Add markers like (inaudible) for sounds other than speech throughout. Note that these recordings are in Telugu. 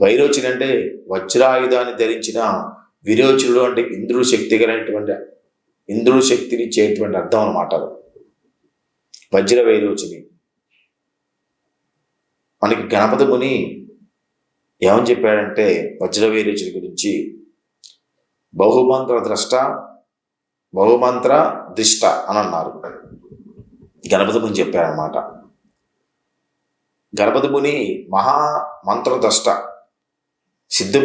వైరోచని అంటే వజ్రాయుధాన్ని ధరించిన విరోచనుడు అంటే ఇంద్రుడు శక్తి కలిగినటువంటి ఇంద్రుడు శక్తిని ఇచ్చేటువంటి అర్థం అనమాట అది. వజ్ర వైరోచని. మనకి గణపతి ముని ఏమని చెప్పాడంటే వజ్ర వైరోచని గురించి బహుమంత్ర ద్రష్ట బహుమంత్ర దిష్ట అని అన్నారు. గణపతి ముని చెప్పారనమాట గణపతి ముని మహా మంత్రద్రష్ట సిద్ధ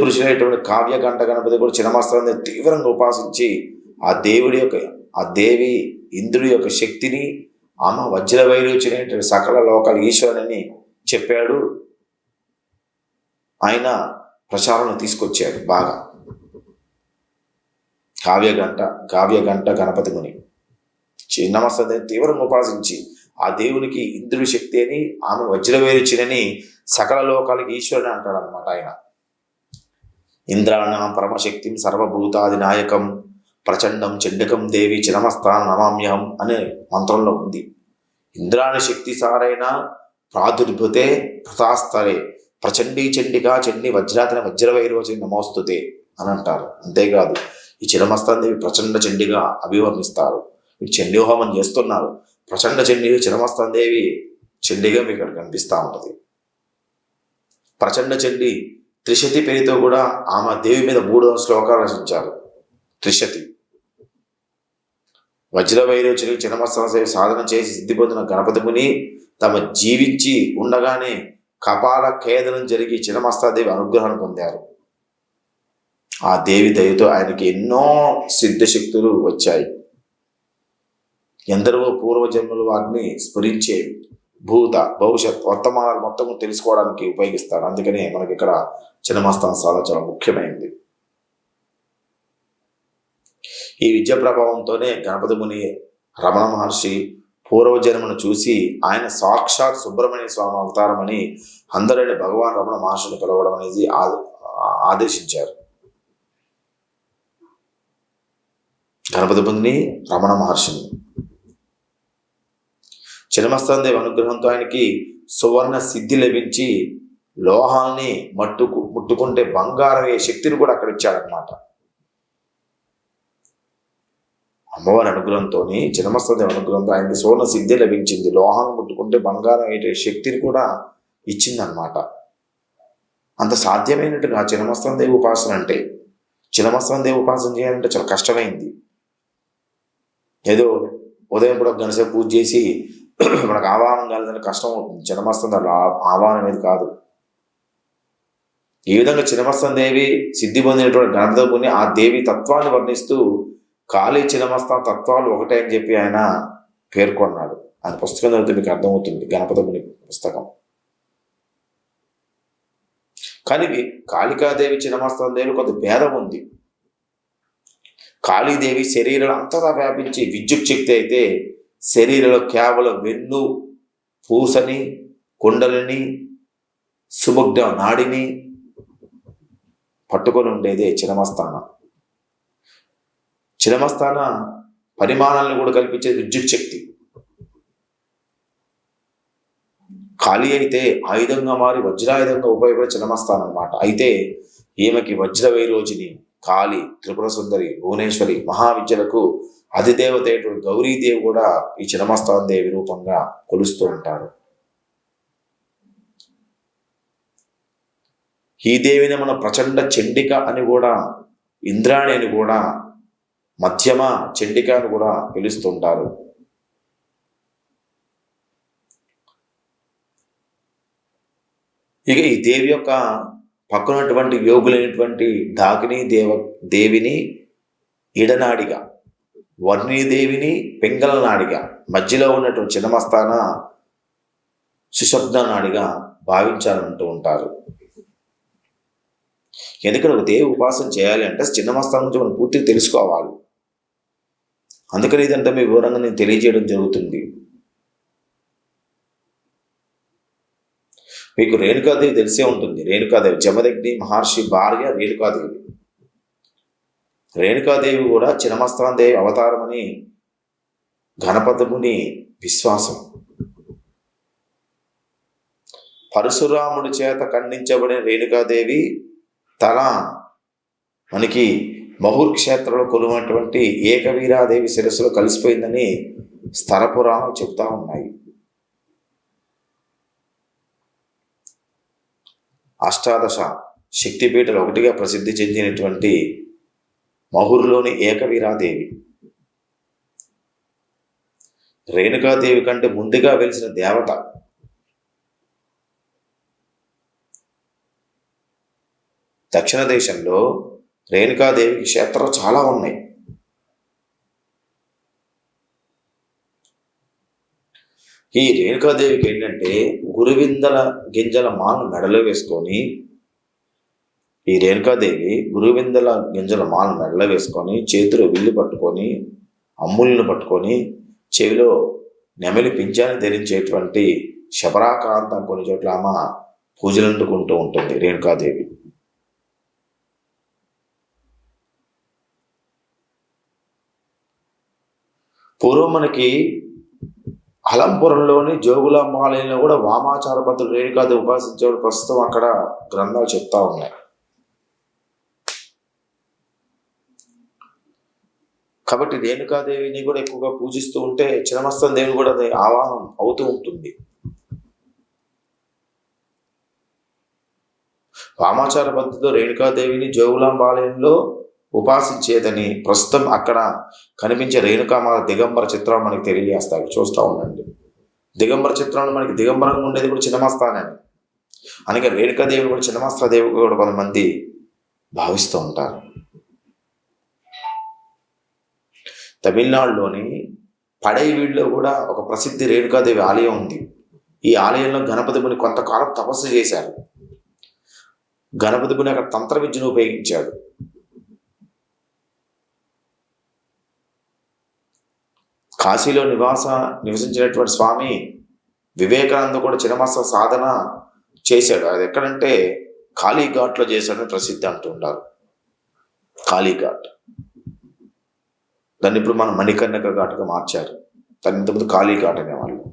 కావ్యగంట గణపతి కూడా చినమాస్త్రాన్ని తీవ్రంగా ఉపాసించి ఆ దేవుడి యొక్క ఆ దేవి ఇంద్రుడి యొక్క శక్తిని ఆమె వజ్ర వైరోచనటువంటి సకల లోకాల ఈశ్వరుని చెప్పాడు. ఆయన ప్రచారంలో తీసుకొచ్చాడు బాగా. కావ్యగంట కావ్యగంట గణపతి ముని చిన్నమస్త్రాన్ని తీవ్రంగా ఉపాసించి ఆ దేవునికి ఇంద్రుడి శక్తి అని ఆమె వజ్రవేరుచినని సకల లోకాలకి ఈశ్వరుని అంటాడు అనమాట ఆయన. ఇంద్రాణ పరమశక్తిం సర్వభూతాది నాయకం ప్రచండం చండకం దేవి చిరమస్థాన నమామ్యహం అనే మంత్రంలో ఉంది. ఇంద్రాణి శక్తి సారైన ప్రాదుర్భుతే ప్రతాస్తరే ప్రచండీ చండికా చండి వజ్రాతన వజ్రవైరోచని నమోస్తుతే అని అంటారు. అంతేకాదు ఈ చిరమస్తాదేవి ప్రచండ చండిగా అభివర్ణిస్తారు. మీరు చండీ చేస్తున్నారు. ప్రచండ చండి చిరమస్తాదేవి చండిగా మీకు ఇక్కడ కనిపిస్తూ ఉంటుంది. ప్రచండ చండి త్రిశతి పేరుతో కూడా ఆమె దేవి మీద మూడు శ్లోకాలు రచించారు. త్రిశతి. వజ్రవైరోచని చిన్నమస్తసేవి సాధన చేసి సిద్ధి పొందిన గణపతి ముని తమ జీవించి ఉండగానే కపాల ఖేదనం జరిగి చిన్నమస్తాదేవి అనుగ్రహాన్ని పొందారు. ఆ దేవి దయతో ఆయనకి ఎన్నో సిద్ధశక్తులు వచ్చాయి. ఎందరో పూర్వజన్మలు వాటిని స్ఫురించేవి భూత భవిష్యత్ వర్తమానాలు మొత్తం తెలుసుకోవడానికి ఉపయోగిస్తారు అందుకనే మనకి ఇక్కడ చిన్నమస్తాన సాధన చాలా ముఖ్యమైనది ఈ విద్య ప్రభావంతోనే గణపతి ముని రమణ మహర్షి పూర్వజన్మను చూసి ఆయన సాక్షాత్ సుబ్రహ్మణ్య స్వామి అవతారమని అందరిని భగవాన్ రమణ మహర్షిని పిలవడం అనేది ఆదేశించారు. గణపతి ముని రమణ మహర్షిని. చిన్నమస్తాందేవి అనుగ్రహంతో ఆయనకి సువర్ణ సిద్ధి లభించి లోహాల్ని మట్టుకు ముట్టుకుంటే బంగారం అయ్యే శక్తిని కూడా అక్కడ ఇచ్చాడనమాట అమ్మవారి అనుగ్రహంతో చిన్నమస్తాదేవి అనుగ్రహంతో ఆయనకి సువర్ణ సిద్ధి లభించింది. లోహాన్ని ముట్టుకుంటే బంగారం అయ్యే శక్తిని కూడా ఇచ్చిందనమాట అంత సాధ్యమైనట్టుగా చిన్నమస్తం దేవి ఉపాసన అంటే చిన్నమస్తం దేవి ఉపాసన చేయాలంటే చాలా కష్టమైంది. ఏదో ఉదయం కూడా గణసేపు పూజ చేసి (clears throat) మనకు ఆవాహనం కాలేదంటే కష్టం అవుతుంది. చినమస్తం దాంట్లో ఆ- ఆవాహనం అనేది కాదు. ఈ విధంగా చినమస్తం దేవి సిద్ధి పొందినటువంటి గణపతిని ఆ దేవి తత్వాన్ని వర్ణిస్తూ కాళీ చినమస్తం తత్వాలు ఒకటే అని చెప్పి ఆయన పేర్కొన్నాడు. ఆయన పుస్తకం చదివితే మీకు అర్థమవుతుంది. గణపతి పుస్తకం. కానీ కాళికాదేవి చినమస్తం దేవి కొంత భేదం ఉంది. కాళీదేవి శరీరం అంతటా వ్యాపించి విద్యుత్ శక్తి అయితే శరీరంలో కేవలం వెన్ను పూసని కుండలని సుముగ్ధ నాడిని పట్టుకొని ఉండేదే చిరమస్థాన. చినమస్థాన పరిమాణాలను కూడా కల్పించేది విద్యుత్ శక్తి. ఖాళీ అయితే ఆయుధంగా మారి వజ్రాయుధంగా ఉపయోగపడే చినమస్థానం అన్నమాట. అయితే ఈమెకి వజ్ర వైరోజిని కాళి త్రిపుర సుందరి భువనేశ్వరి మహావిద్యలకు అధిదేవత అయినటువంటి గౌరీదేవి కూడా ఈ చినమస్తాన్ దేవి రూపంగా కొలుస్తూ ఉంటారు. ఈ దేవిని మన ప్రచండ చండిక అని కూడా ఇంద్రాణి అని కూడా మధ్యమ చండిక అని కూడా పిలుస్తుంటారు ఇక ఈ దేవి యొక్క పక్కనటువంటి యోగులైనటువంటి డాకిని దేవ దేవిని ఇడనాడిగా వర్ణీదేవిని పింగళ నాడిగా మధ్యలో ఉన్నటువంటి చిన్నమస్తాన సుశబ్ద నాడిగా భావించాలంటూ ఉంటారు. ఎందుకంటే ఒక దేవి ఉపాసన చేయాలి అంటే చిన్నమస్తానం గురించి మనం పూర్తిగా తెలుసుకోవాలి. అందుకని ఇదంతా మీ వివరంగా నేను తెలియజేయడం జరుగుతుంది. మీకు రేణుకాదేవి తెలిసే ఉంటుంది. రేణుకాదేవి జమదగ్ని మహర్షి భార్య రేణుకాదేవి. రేణుకాదేవి కూడా చినమస్తాందేవి అవతారమని గణపతముని విశ్వాసం. పరశురాముడి చేత ఖండించబడిన రేణుకాదేవి తన మనకి మహూర్ క్షేత్రంలో కొలువటువంటి ఏకవీరాదేవి శిరస్సులో కలిసిపోయిందని స్థల చెప్తా ఉన్నాయి. అష్టాదశ శక్తిపీఠలు ఒకటిగా ప్రసిద్ధి చెందినటువంటి మహూర్లోని ఏకవీరాదేవి. రేణుకాదేవి కంటే ముందుగా వెలిసిన దేవత. దక్షిణ దేశంలో రేణుకాదేవి క్షేత్రాలు చాలా ఉన్నాయి. ఈ రేణుకాదేవికి ఏంటంటే గురువిందల గింజల మాను మెడలో వేసుకొని ఈ రేణుకాదేవి గురువిందల గింజల మాలను మెడలో వేసుకొని చేతిలో విల్లు పట్టుకొని అమ్ములను పట్టుకొని చెవిలో నెమలి పింఛాన్ని ధరించేటువంటి శబరాకాంతం కొన్ని చోట్ల ఆమె పూజలు ఉంటుంది రేణుకాదేవి. పూర్వం మనకి అలంపురంలోని జోగులాంబాలయంలో కూడా వామాచార పద్ధతులు రేణుకాదేవి ఉపాసించేవాడు ప్రస్తుతం అక్కడ గ్రంథాలు చెప్తా ఉన్నాయి. కాబట్టి రేణుకాదేవిని కూడా ఎక్కువగా పూజిస్తూ ఉంటే చినమస్తం దేవి కూడా అది ఆవాహనం అవుతూ ఉంటుంది. వామాచార పద్ధతిలో రేణుకాదేవిని జోగులాంబాలయంలో ఉపాసించేదని ప్రస్తుతం అక్కడ కనిపించే రేణుకామాల దిగంబర చిత్రం మనకి తెలియజేస్తారు చూస్తూ ఉండండి. దిగంబర చిత్రంలో మనకి దిగంబరంగా ఉండేది కూడా చిన్నమస్తానని అందుకే రేణుకాదేవి కూడా చిన్నమస్తాదేవి కూడా కొంతమంది భావిస్తూ ఉంటారు. తమిళనాడులోని పడైవీడులో కూడా ఒక ప్రసిద్ధి రేణుకాదేవి ఆలయం ఉంది. ఈ ఆలయంలో గణపతి ముని కొంతకాలం తపస్సు చేశారు. గణపతి ముని అక్కడ తంత్ర విద్యను ఉపయోగించాడు. కాశీలో నివాస నివసించినటువంటి స్వామి వివేకానంద కూడా చిన్నమస్త సాధన చేశాడు. అది ఎక్కడంటే కాళీఘాట్లో చేశాడని ప్రసిద్ధి అంటుంటారు కాళీఘాట్. దాన్ని ఇప్పుడు మనం మణికర్ణిక ఘాటుగా మార్చారు. దాని ఇంతకుముందు కాళీఘాట్ అనేవాళ్ళు.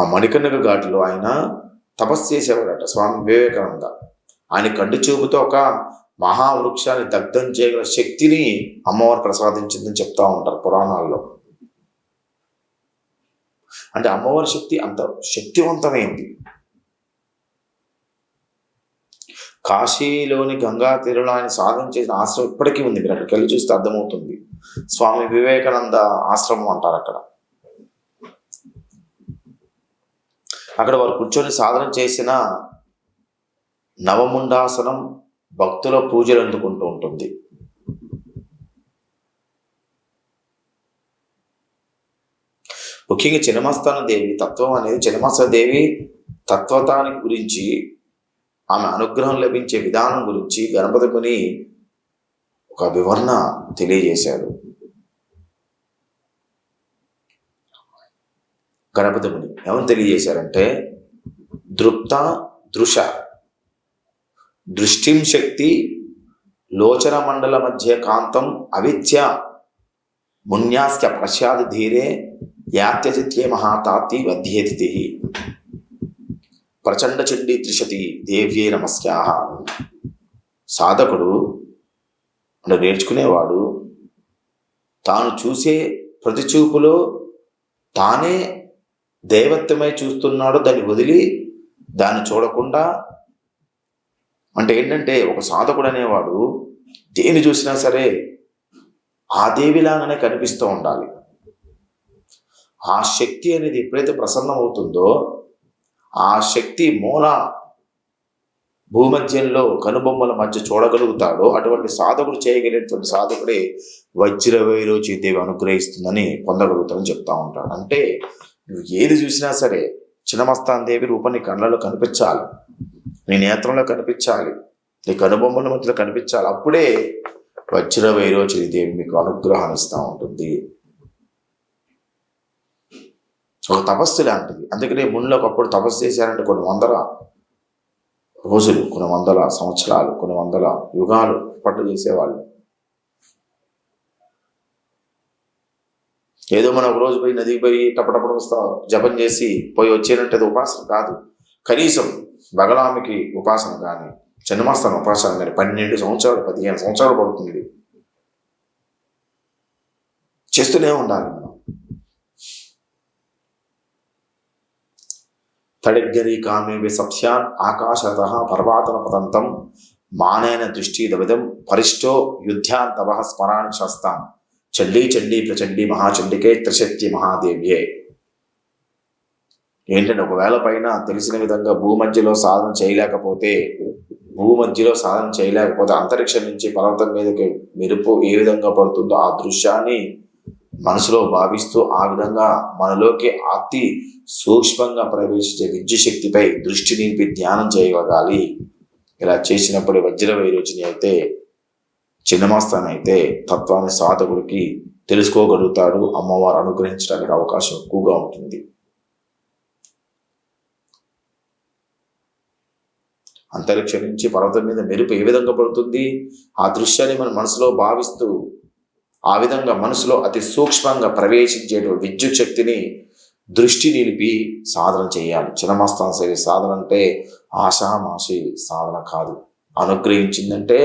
ఆ మణికర్ణిక ఘాటులో ఆయన తపస్సు చేసేవాడట స్వామి వివేకానంద. ఆయన కంటి చూపుతో ఒక మహావృక్షాన్ని దగ్ధం చేయగల శక్తిని అమ్మవారు ప్రసాదించిందని చెప్తా ఉంటారు పురాణాల్లో. అంటే అమ్మవారి శక్తి అంత శక్తివంతమైంది. కాశీలోని గంగా తీరులో ఆయన సాధన చేసిన ఆశ్రమం ఇప్పటికీ ఉంది మీరు అక్కడికి వెళ్ళి చూస్తే అర్థమవుతుంది. స్వామి వివేకానంద ఆశ్రమం అంటారు అక్కడ. అక్కడ వారు కూర్చొని సాధన చేసిన నవముండాసనం భక్తుల పూజలు అందుకుంటూ ఉంటుంది. ముఖ్యంగా చినమస్తాన దేవి తత్వం అనేది చిన్నమస్త దేవి తత్వతానికి గురించి ఆమె అనుగ్రహం లభించే విధానం గురించి గణపతి ముని ఒక వివరణ తెలియజేశాడు. గణపతి ముని ఏమని తెలియజేశారంటే దృప్త దృశ దృష్టిం శక్తి లోచన మండల మధ్య కాంతం అవిద్య మున్యాస్య ప్రశాది ధీరే యాత్యజిత్యే మహాతాతి వధ్యేతి ప్రచండ చండీ త్రిశతి దేవ్యే నమస్యాహ సాధకుడు అంటే నేర్చుకునేవాడు తాను చూసే ప్రతి చూపులో తానే దైవత్వమై చూస్తున్నాడో దాన్ని వదిలి దాన్ని చూడకుండా అంటే ఏంటంటే ఒక సాధకుడు అనేవాడు దేని చూసినా సరే ఆ దేవిలాగానే కనిపిస్తూ ఉండాలి. ఆ శక్తి అనేది ఎప్పుడైతే ప్రసన్నం అవుతుందో ఆ శక్తి మూల భూమధ్యంలో కనుబొమ్మల మధ్య చూడగలుగుతాడో అటువంటి సాధకుడు చేయగలిగినటువంటి సాధకుడే వజ్రవైరోచిదేవి అనుగ్రహిస్తుందని పొందగలుగుతాడని చెప్తా ఉంటాడు. అంటే నువ్వు ఏది చూసినా సరే చిన్నమస్తాన్ దేవి రూపం నీ కళ్ళలో కనిపించాలి. నీ నేత్రంలో కనిపించాలి. నీ కనుబొమ్మల మధ్యలో కనిపించాలి. అప్పుడే వజ్ర దేవి మీకు అనుగ్రహాన్ని ఇస్తూ ఉంటుంది. ఒక తపస్సు లాంటిది. అందుకనే ముళ్ళు ఒకప్పుడు తపస్సు చేశారంటే కొన్ని వందల రోజులు కొన్ని వందల సంవత్సరాలు కొన్ని వందల యుగాలు పట్టు చేసేవాళ్ళు. ఏదో మనం ఒక రోజు పోయి నదికి పోయి టపటపట వస్తా జపం చేసి పోయి వచ్చేనంటే అది ఉపాసన కాదు. కనీసం బగలామికి ఉపాసన కానీ చిన్నమాస్తాన ఉపాసన కానీ పన్నెండు సంవత్సరాలు పదిహేను సంవత్సరాలు పడుతుంది. చేస్తూనే ఉండాలి మనం కామే సప్స్యాన్ ఆకాశత పర్వాతన పదంతం మానేన దృష్టి దవిదం పరిష్టో యుద్ధ్యాంతవ స్మరాన్ శస్తాం చండీ చండీ ప్రచండీ మహాచండికే త్రిశక్తి మహాదేవ్యే ఏంటంటే ఒకవేళ పైన తెలిసిన విధంగా భూమధ్యలో సాధన చేయలేకపోతే భూమధ్యలో సాధన చేయలేకపోతే అంతరిక్షం నుంచి పర్వతం మీదకి మెరుపు ఏ విధంగా పడుతుందో ఆ దృశ్యాన్ని మనసులో భావిస్తూ ఆ విధంగా మనలోకి అతి సూక్ష్మంగా ప్రవేశించే విద్యుశక్తిపై దృష్టి నిలిపి ధ్యానం చేయగలగాలి ఇలా చేసినప్పుడు వజ్ర వైరోచిని అయితే చిన్నమాస్తాన్ అయితే తత్వాన్ని సాధకుడికి తెలుసుకోగలుగుతాడు. అమ్మవారు అనుగ్రహించడానికి అవకాశం ఎక్కువగా ఉంటుంది. అంతరిక్షం నుంచి పర్వతం మీద మెరుపు ఏ విధంగా పడుతుంది? ఆ దృశ్యాన్ని మన మనసులో భావిస్తూ ఆ విధంగా మనసులో అతి సూక్ష్మంగా ప్రవేశించేటువంటి విద్యుత్ శక్తిని దృష్టి నిలిపి సాధన చేయాలి. చిన్నమస్తాన శైలి సాధన అంటే ఆశామాషి సాధన కాదు. అనుగ్రహించిందంటే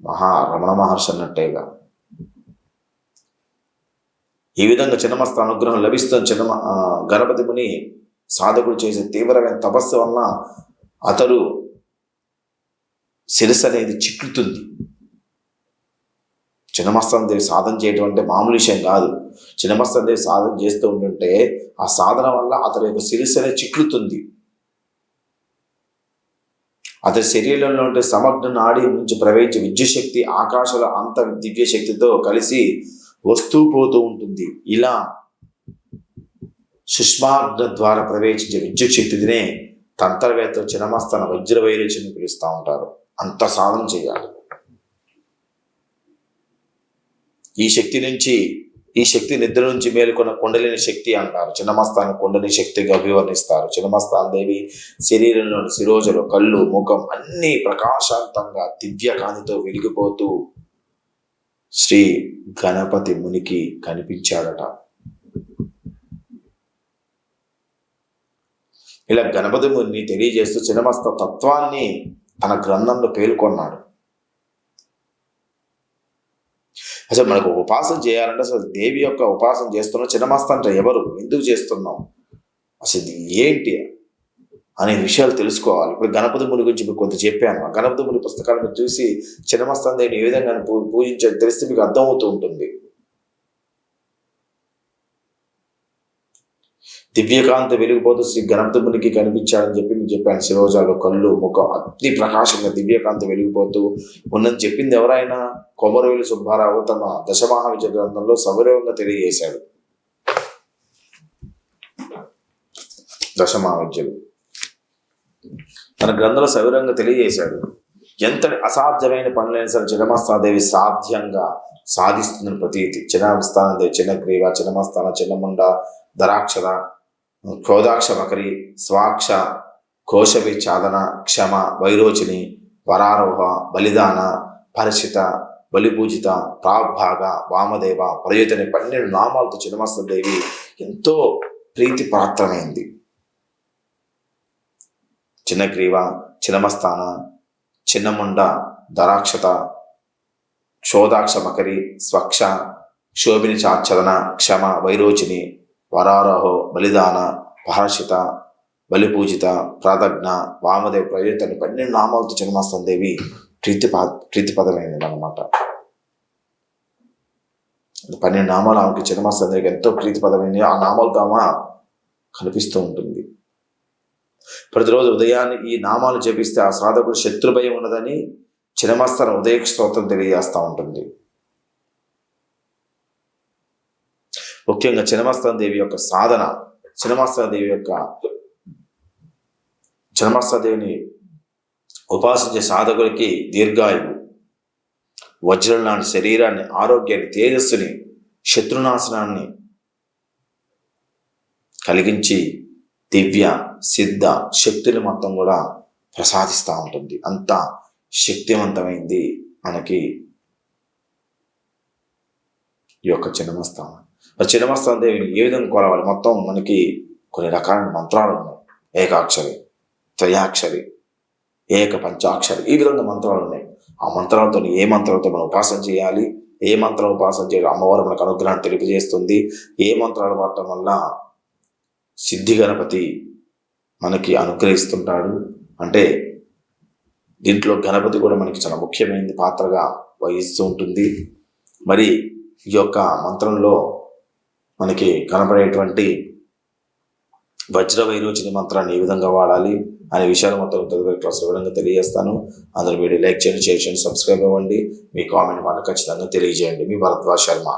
మహా రమణ మహర్షి అన్నట్టేగా ఈ విధంగా చిన్నమస్త అనుగ్రహం లభిస్తుంది. చిన్న గణపతి ముని సాధకుడు చేసే తీవ్రమైన తపస్సు వలన అతడు శిరస్సు అనేది చిక్కుతుంది. చిన్నమస్తాన్ దేవి సాధన చేయడం అంటే మామూలు విషయం కాదు. చిన్నమస్తాన్ దేవి సాధన చేస్తూ ఉంటుంటే ఆ సాధన వల్ల అతని యొక్క శిరస్సు అనేది అతని శరీరంలో ఉంటే సమగ్ర నాడి నుంచి ప్రవహించే విద్యుత్ శక్తి అంత దివ్య శక్తితో కలిసి వస్తూ పోతూ ఉంటుంది. ఇలా సుష్మాగ్న ద్వారా ప్రవేశించే విద్యుత్ శక్తినే తంత్రవేత్త చినమస్తన వజ్ర వైరేచిని పిలుస్తూ ఉంటారు. అంత సాధన చేయాలి. ఈ శక్తి నుంచి ఈ శక్తి నిద్ర నుంచి మేలుకొన్న కుండలిని శక్తి అంటారు. చిన్నమస్తాన కుండలి శక్తిగా అభివర్ణిస్తారు. చిన్నమస్తాన్ దేవి శరీరంలోని శిరోజలు కళ్ళు ముఖం అన్ని ప్రకాశాంతంగా దివ్య కాంతితో వెలిగిపోతూ శ్రీ గణపతి మునికి కనిపించాడట. ఇలా గణపతి ముని తెలియజేస్తూ చిన్నమస్త తత్వాన్ని తన గ్రంథంలో పేర్కొన్నాడు. అసలు మనకు ఉపాసన చేయాలంటే అసలు దేవి యొక్క ఉపాసన చేస్తున్నా చిన్నమస్త అంటే ఎవరు? ఎందుకు చేస్తున్నాం అసలు ఇది ఏంటి? అనే విషయాలు తెలుసుకోవాలి. ఇప్పుడు గణపతి ముని గురించి మీకు కొంత చెప్పాను. ఆ గణపతి ముని పుస్తకాలను చూసి చిన్నమస్తాన్ దేవిని ఏ విధంగా పూ పూజించాలి? తెలిస్తే మీకు అర్థమవుతూ ఉంటుంది. దివ్యకాంత వెలిగిపోతూ శ్రీ గణపతిమునికి కనిపించాడని చెప్పి మీకు చెప్పాను. శిరోజాలు కళ్ళు ముఖం అతి ప్రకాశంగా దివ్యకాంత వెలిగిపోతూ ఉన్నది. చెప్పింది ఎవరైనా కొమరవేలు సుబ్బారావు తమ దశమహావిద్య గ్రంథంలో సౌరవంగా తెలియజేశాడు. దశమహావిద్యలు. తన గ్రంథంలో సవిరంగా తెలియజేశాడు. ఎంత అసాధ్యమైన పనులైన సరే చిన్నమస్తాదేవి సాధ్యంగా సాధిస్తుందని ప్రతీతి. చిన్నమస్తానదేవి చిన్నగ్రీవ చిన్నమస్తాన చిన్నముండ దరాక్షర క్రోధాక్ష మకరి స్వాక్ష కోశవి చాదన క్షమ వైరోచిని వరారోహ బలిదాన పరిచిత బలిపూజిత ప్రాగ్భాగ వామదేవ ప్రయుతని పన్నెండు నామాలతో చిన్నమస్తాదేవి ఎంతో ప్రీతి పాత్రమైంది. చిన్నగ్రీవ చిన్నమస్తాన చిన్నముండ దరాక్షత క్షోదాక్ష మకరి స్వక్ష శోభిని చాచదన క్షమ వైరోచిని వరారహో బలిదాన పహర్షిత బలిపూజిత ప్రాతజ్ఞ వామదేవ ప్రయుతని పన్నెండు నామాలతో చిన్నమస్తాన్ దేవి ప్రీతి ప్రీతిపదమైనది అనమాట పన్నెండు నామాలు ఆమెకి చిన్నమస్తాన్ దేవికి ఎంతో ప్రీతిపదమైనవి ఆ నామాలతో ఆమె కనిపిస్తూ ఉంటుంది. ప్రతిరోజు ఉదయాన్నే ఈ నామాలు జపిస్తే ఆ సాధకుడు శత్రు భయం ఉన్నదని చినమస్తన ఉదయ స్తోత్రం తెలియజేస్తూ ఉంటుంది. ముఖ్యంగా చినమస్తన దేవి యొక్క సాధన చినమస్తన దేవి యొక్క చినమస్తాదేవిని ఉపాసించే సాధకులకి దీర్ఘాయువు. వజ్రం లాంటి శరీరాన్ని ఆరోగ్యాన్ని తేజస్సుని శత్రునాశనాన్ని కలిగించి దివ్య సిద్ధ శక్తులు మొత్తం కూడా ప్రసాదిస్తూ ఉంటుంది. అంత శక్తివంతమైంది మనకి ఈ యొక్క చిన్నమస్థానం మరి దేవిని ఏ విధంగా కొలవాలి మొత్తం మనకి కొన్ని రకాలైన మంత్రాలు ఉన్నాయి. ఏకాక్షరి త్రయాక్షరి ఏక పంచాక్షరి ఈ విధంగా మంత్రాలు ఉన్నాయి. ఆ మంత్రాలతో ఏ మంత్రాలతో మనం ఉపాసన చేయాలి? ఏ మంత్రం ఉపాసన చేయడం అమ్మవారు మనకు అనుగ్రహాన్ని తెలియజేస్తుంది. ఏ మంత్రాలు వాడటం వల్ల సిద్ధి గణపతి మనకి అనుగ్రహిస్తుంటాడు? అంటే దీంట్లో గణపతి కూడా మనకి చాలా ముఖ్యమైన పాత్రగా వహిస్తూ ఉంటుంది. మరి ఈ యొక్క మంత్రంలో మనకి కనపడేటువంటి వజ్ర వైరోచిని మంత్రాన్ని ఏ విధంగా వాడాలి అనే విషయాలు మొత్తం తదుపరి క్లాస్ వివరంగా తెలియజేస్తాను. అందరూ వీడియో లైక్ చేయండి షేర్ చేయండి సబ్స్క్రైబ్ అవ్వండి. మీ కామెంట్ మాట ఖచ్చితంగా తెలియజేయండి. మీ భరద్వాజ్ శర్మ.